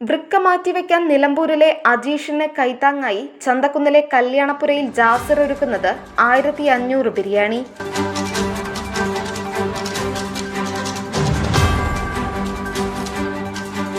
വൃക്ക മാറ്റിവെക്കാൻ നിലമ്പൂരിലെ അജീഷിനെ കൈത്താങ്ങായി ചന്തക്കുന്നിലെ കല്യാണപ്പുരയിൽ ജാസിർ ഒരുക്കുന്നത് ആയിരത്തി അഞ്ഞൂറ് ബിരിയാണി.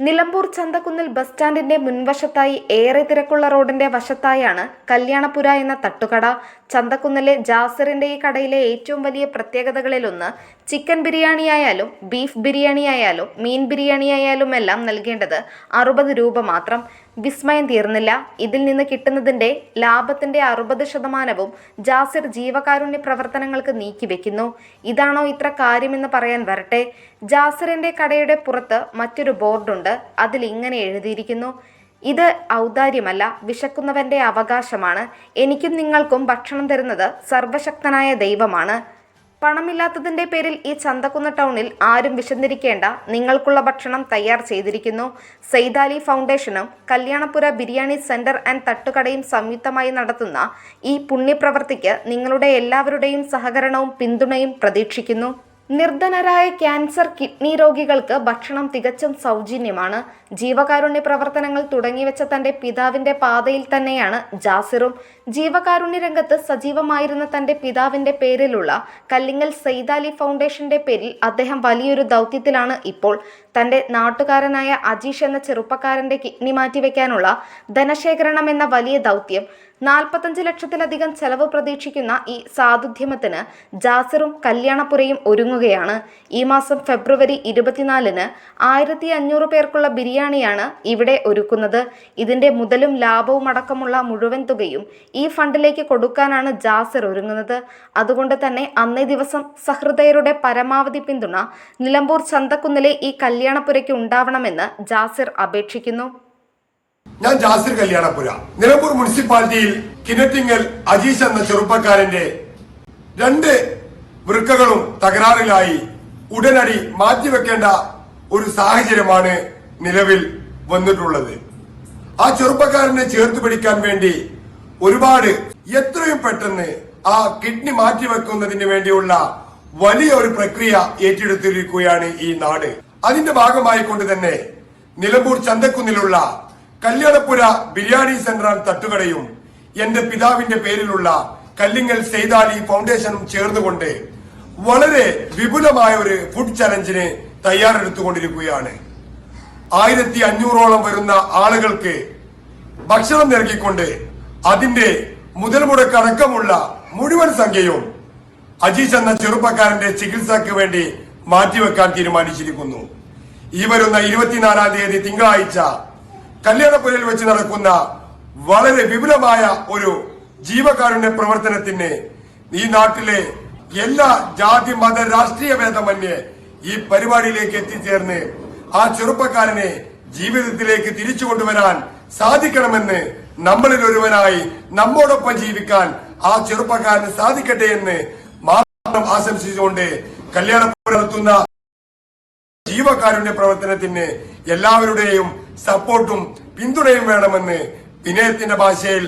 നിലമ്പൂർ ചന്തക്കുന്നിൽ ബസ് സ്റ്റാൻഡിന്റെ മുൻവശത്തായി ഏറെ തിരക്കുള്ള റോഡിന്റെ വശത്തായാണ് കല്യാണപുര എന്ന തട്ടുകട. ചന്തക്കുന്നിലെ ജാസിറിന്റെ ഈ കടയിലെ ഏറ്റവും വലിയ പ്രത്യേകതകളിലൊന്ന് ചിക്കൻ ബിരിയാണി ആയാലും ബീഫ് ബിരിയാണി ആയാലും മീൻ ബിരിയാണി ആയാലും എല്ലാം നൽകേണ്ടത് അറുപത് രൂപ മാത്രം. വിസ്മയം തീർന്നില്ല. ഇതിൽ നിന്ന് കിട്ടുന്നതിന്റെ ലാഭത്തിന്റെ അറുപത് ശതമാനവും ജാസിർ ജീവകാരുണ്യ പ്രവർത്തനങ്ങൾക്ക് നീക്കിവെക്കുന്നു ഇതാണോ ഇത്ര കാര്യമെന്ന് പറയാൻ വരട്ടെ. ജാസിറിന്റെ കടയുടെ പുറത്ത് മറ്റൊരു ബോർഡുണ്ട്. അതിൽ ഇങ്ങനെ എഴുതിയിരിക്കുന്നു. ഇത് ഔദാര്യമല്ല വിശക്കുന്നവന്റെ അവകാശമാണ്. എനിക്കും നിങ്ങൾക്കും ഭക്ഷണം തരുന്നത് സർവശക്തനായ ദൈവമാണ്. പണമില്ലാത്തതിന്റെ പേരിൽ ഈ ചന്തക്കുന്ന് ടൗണിൽ ആരും വിശന്നിരിക്കേണ്ട. നിങ്ങൾക്കുള്ള ഭക്ഷണം തയ്യാർ ചെയ്തിരിക്കുന്നു. സെയ്താലി ഫൗണ്ടേഷനും കല്യാണപുര ബിരിയാണി സെന്റർ ആൻഡ് തട്ടുകടയും സംയുക്തമായി നടത്തുന്ന ഈ പുണ്യപ്രവർത്തിക്ക് നിങ്ങളുടെ എല്ലാവരുടെയും സഹകരണവും പിന്തുണയും പ്രതീക്ഷിക്കുന്നു. നിർധനരായ ക്യാൻസർ കിഡ്നി രോഗികൾക്ക് ഭക്ഷണം തികച്ചും സൗജന്യമാണ്. ജീവകാരുണ്യ പ്രവർത്തനങ്ങൾ തുടങ്ങിവെച്ച തന്റെ പിതാവിന്റെ പാതയിൽ തന്നെയാണ് ജാസിറും. ജീവകാരുണ്യ രംഗത്ത് സജീവമായിരുന്ന തന്റെ പിതാവിന്റെ പേരിലുള്ള കല്ലിങ്ങൽ സെയ്താലി ഫൗണ്ടേഷന്റെ പേരിൽ അദ്ദേഹം വലിയൊരു ദൗത്യത്തിലാണ് ഇപ്പോൾ തന്റെ നാട്ടുകാരനായ അജീഷ് എന്ന ചെറുപ്പക്കാരന്റെ കിഡ്നി മാറ്റിവെക്കാനുള്ള ധനശേഖരണം എന്ന വലിയ ദൗത്യം നാൽപ്പത്തഞ്ച് ലക്ഷത്തിലധികം ചെലവ് പ്രതീക്ഷിക്കുന്ന ഈ സാധുദ്യമത്തിന് ജാസിറും കല്യാണപുരയും ഒരുങ്ങുകയാണ്. ഈ മാസം ഫെബ്രുവരി ഇരുപത്തിനാലിന് ആയിരത്തി അഞ്ഞൂറ് പേർക്കുള്ള ബിരിയാണിയാണ് ഇവിടെ ഒരുക്കുന്നത്. ഇതിന്റെ മുതലും ലാഭവും അടക്കമുള്ള മുഴുവൻ തുകയും ഈ ഫണ്ടിലേക്ക് കൊടുക്കാനാണ് ജാസിർ ഒരുങ്ങുന്നത്. അതുകൊണ്ട് തന്നെ അന്നേ ദിവസം സഹൃദയരുടെ പരമാവധി പിന്തുണ നിലമ്പൂർ ചന്തക്കുന്നിലെ ഈ കല്യാണപ്പുരയ്ക്ക് ഉണ്ടാവണമെന്ന് ജാസിർ അപേക്ഷിക്കുന്നു. ഞാൻ ജാസിർ കല്യാണപ്പുര. നിലമ്പൂർ മുനിസിപ്പാലിറ്റിയിൽ കിനത്തിങ്ങൽ അജീഷ് എന്ന ചെറുപ്പക്കാരന്റെ രണ്ട് വൃക്കകളും തകരാറിലായി ഉടനടി മാറ്റിവെക്കേണ്ട ഒരു സാഹചര്യമാണ് നിലവിൽ വന്നിട്ടുള്ളത്. ആ ചെറുപ്പക്കാരനെ ചേർത്ത് പിടിക്കാൻ വേണ്ടി ഒരുപാട് എത്രയും പെട്ടെന്ന് ആ കിഡ്നി മാറ്റിവെക്കുന്നതിന് വേണ്ടിയുള്ള വലിയ ഒരു പ്രക്രിയ ഏറ്റെടുത്തിരിക്കുകയാണ് ഈ നാട്. അതിന്റെ ഭാഗമായി കൊണ്ട് തന്നെ നിലമ്പൂർ ചന്തക്കുന്നിലുള്ള കല്യാണപ്പുര ബിരിയാണി സെന്റർ തട്ടുകടയും എന്റെ പിതാവിന്റെ പേരിലുള്ള കല്ലിങ്ങൽ സെയ്താലി ഫൗണ്ടേഷനും ചേർന്നുകൊണ്ട് വളരെ വിപുലമായ ഒരു ഫുഡ് ചലഞ്ചിന് തയ്യാറെടുത്തുകൊണ്ടിരിക്കുകയാണ്. ആയിരത്തി അഞ്ഞൂറോളം വരുന്ന ആളുകൾക്ക് ഭക്ഷണം നൽകിക്കൊണ്ട് അതിന്റെ മുതൽ മുടക്കടക്കമുള്ള മുഴുവൻ സംഖ്യയും അജീഷ് എന്ന ചെറുപ്പക്കാരന്റെ ചികിത്സയ്ക്ക് വേണ്ടി മാറ്റിവെക്കാൻ തീരുമാനിച്ചിരിക്കുന്നു. ഈ വരുന്ന ഇരുപത്തിനാലാം തീയതി തിങ്കളാഴ്ച കല്യാണപ്പുരയിൽ വെച്ച് നടക്കുന്ന വളരെ വിപുലമായ ഒരു ജീവകാരുണ്യ പ്രവർത്തനത്തിന് ഈ നാട്ടിലെ എല്ലാ ജാതി മത രാഷ്ട്രീയ ഭേദമന്യേ ഈ പരിപാടിയിലേക്ക് എത്തിച്ചേർന്ന് ആ ചെറുപ്പക്കാരനെ ജീവിതത്തിലേക്ക് തിരിച്ചു കൊണ്ടുവരാൻ സാധിക്കണമെന്ന് നമ്മളിൽ ഒരുവനായി നമ്മോടൊപ്പം ജീവിക്കാൻ ആ ചെറുപ്പക്കാരന് സാധിക്കട്ടെ എന്ന് മാത്രം ആശംസിച്ചുകൊണ്ട് കല്യാണപ്പുരത്തുന്ന ജീവകാരുണ്യ പ്രവർത്തനത്തിന് എല്ലാവരുടെയും സപ്പോർട്ടും പിന്തുണയും വേണമെന്ന് വിനയത്തിന്റെ ഭാഷയിൽ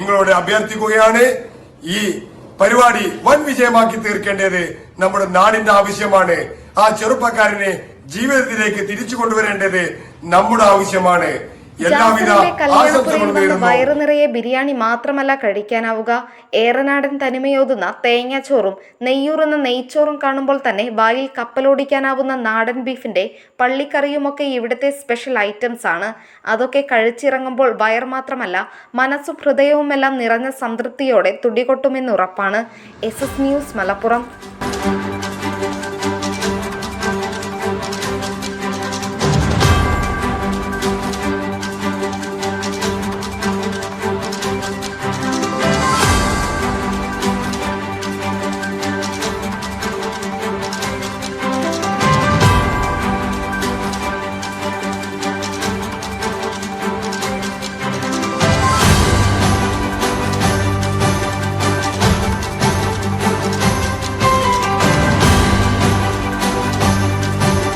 നിങ്ങളോട് അഭ്യർത്ഥിക്കുകയാണ്. ഈ പരിപാടി വൻ വിജയമാക്കി തീർക്കേണ്ടത് നമ്മുടെ നാടിന്റെ ആവശ്യമാണ്. ആ ചെറുപ്പക്കാരനെ ജീവിതത്തിലേക്ക് തിരിച്ചു കൊണ്ടുവരേണ്ടത് നമ്മുടെ ആവശ്യമാണ്. വന്ന് നേരുന്നു. വയറു നിറയെ ബിരിയാണി മാത്രമല്ല കഴിക്കാനാവുക. ഏറനാടൻ തനിമയോതുന്ന തേങ്ങാച്ചോറും നെയ്യൂറുന്ന നെയ്ച്ചോറും കാണുമ്പോൾ തന്നെ വായിൽ കപ്പലോടിക്കാനാവുന്ന നാടൻ ബീഫിന്റെ പള്ളിക്കറിയുമൊക്കെ ഇവിടുത്തെ സ്പെഷ്യൽ ഐറ്റംസ് ആണ്. അതൊക്കെ കഴിച്ചിറങ്ങുമ്പോൾ വയർ മാത്രമല്ല മനസ്സും ഹൃദയവുമെല്ലാം നിറഞ്ഞ സംതൃപ്തിയോടെ തുടികൊട്ടുമെന്ന് ഉറപ്പാണ് എസ് എസ് ന്യൂസ് മലപ്പുറം.